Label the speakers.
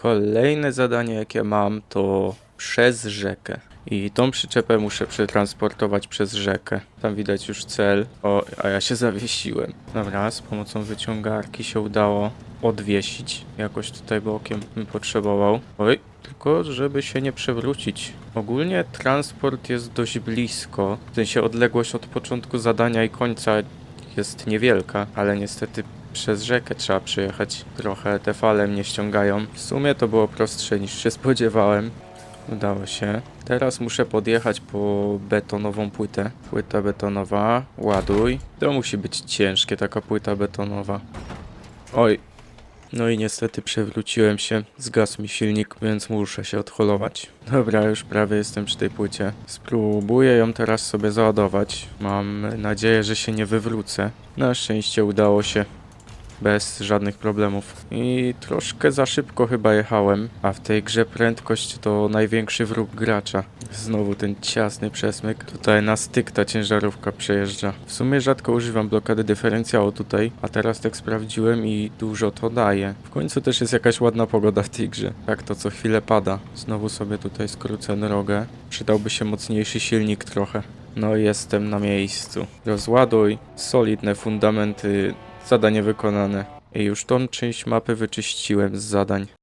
Speaker 1: Kolejne zadanie, jakie mam, to przez rzekę. I tą przyczepę muszę przetransportować przez rzekę. Tam widać już cel. O, a ja się zawiesiłem. Dobra, z pomocą wyciągarki się udało odwiesić. Jakoś tutaj bokiem bym potrzebował. Oj, tylko żeby się nie przewrócić. Ogólnie transport jest dość blisko. W sensie odległość od początku zadania i końca jest niewielka, ale niestety przez rzekę trzeba przejechać. Trochę te fale mnie ściągają. W sumie to było prostsze niż się spodziewałem. Udało się. Teraz muszę podjechać po betonową płytę. Płyta betonowa, ładuj. To musi być ciężkie, taka płyta betonowa. Oj. No i niestety przewróciłem się, zgasł mi silnik, więc muszę się odholować. Dobra, już prawie jestem przy tej płycie. Spróbuję ją teraz sobie załadować. Mam nadzieję, że się nie wywrócę. Na szczęście udało się bez żadnych problemów. I troszkę za szybko chyba jechałem, a w tej grze prędkość to największy wróg gracza. Znowu ten ciasny przesmyk. Tutaj na styk ta ciężarówka przejeżdża. W sumie rzadko używam blokady dyferencjału tutaj, a teraz tak sprawdziłem i dużo to daje. W końcu też jest jakaś ładna pogoda w tej grze. Tak to co chwilę pada. Znowu sobie tutaj skrócę drogę. Przydałby się mocniejszy silnik trochę. No jestem na miejscu. Rozładuj. Solidne fundamenty Zadanie wykonane. I już tą część mapy wyczyściłem z zadań.